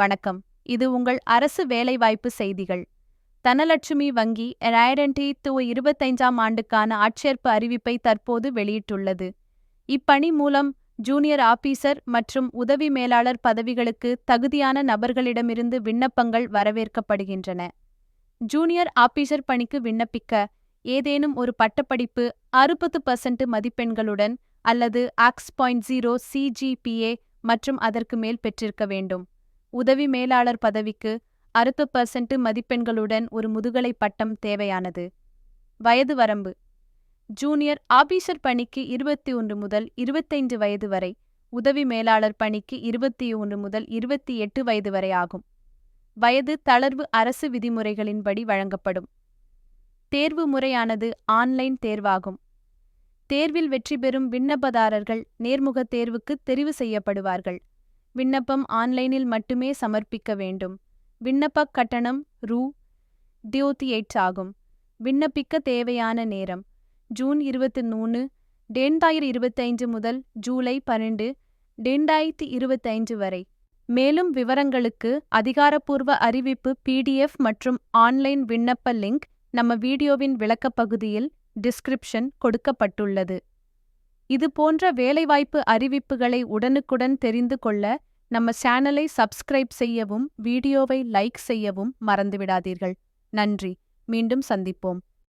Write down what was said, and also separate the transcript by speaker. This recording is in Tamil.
Speaker 1: வணக்கம். இது உங்கள் அரசு வேலைவாய்ப்பு செய்திகள். தனலட்சுமி வங்கி இரண்டாயிரத்தி து இருபத்தைந்தாம் ஆண்டுக்கான ஆட்சேர்ப்பு அறிவிப்பை தற்போது வெளியிட்டுள்ளது. இப்பணி மூலம் ஜூனியர் ஆபீசர் மற்றும் உதவி மேலாளர் பதவிகளுக்கு தகுதியான நபர்களிடமிருந்து விண்ணப்பங்கள் வரவேற்கப்படுகின்றன. ஜூனியர் ஆபீசர் பணிக்கு விண்ணப்பிக்க ஏதேனும் ஒரு பட்டப்படிப்பு அறுபது பர்சன்ட் மதிப்பெண்களுடன் அல்லது ஆக்ஸ் பாயிண்ட் ஜீரோ சிஜிபிஏ மற்றும் அதற்கு மேல் பெற்றிருக்க வேண்டும். உதவி மேலாளர் பதவிக்கு அறுபது பர்சன்ட் மதிப்பெண்களுடன் ஒரு முதுகலை பட்டம் தேவையானது. வயது வரம்பு. ஜூனியர் ஆபீசர் பணிக்கு இருபத்தி ஒன்று முதல் இருபத்தைந்து வயது வரை உதவி மேலாளர் பணிக்கு இருபத்தி ஒன்று முதல் இருபத்தி எட்டு வயது வரை ஆகும். வயது தளர்வு அரசு விதிமுறைகளின்படி வழங்கப்படும். தேர்வு முறையானது ஆன்லைன் தேர்வாகும். தேர்வில் வெற்றி பெறும் விண்ணப்பதாரர்கள் நேர்முக தேர்வுக்கு தெரிவு செய்யப்படுவார்கள். விண்ணப்பம் ஆன்லைனில் மட்டுமே சமர்ப்பிக்க வேண்டும். விண்ணப்பக் கட்டணம் ரூ. டியூத்தி எயிட் ஆகும். விண்ணப்பிக்க தேவையான நேரம் ஜூன் இருபத்தி மூணு ரெண்டாயிரத்தி இருபத்தைந்து முதல் ஜூலை பன்னெண்டு ரெண்டாயிரத்தி இருபத்தைந்து வரை. மேலும் விவரங்களுக்கு அதிகாரப்பூர்வ அறிவிப்பு பிடிஎஃப் மற்றும் ஆன்லைன் விண்ணப்ப லிங்க் நம்ம வீடியோவின் விளக்கப்பகுதியில் டிஸ்கிரிப்ஷன் கொடுக்கப்பட்டுள்ளது. இது போன்ற வேலைவாய்ப்பு அறிவிப்புகளை உடனுக்குடன் தெரிந்து கொள்ள நம்ம சேனலை சப்ஸ்கிரைப் செய்யவும் வீடியோவை லைக் செய்யவும் மறந்துவிடாதீர்கள். நன்றி. மீண்டும் சந்திப்போம்.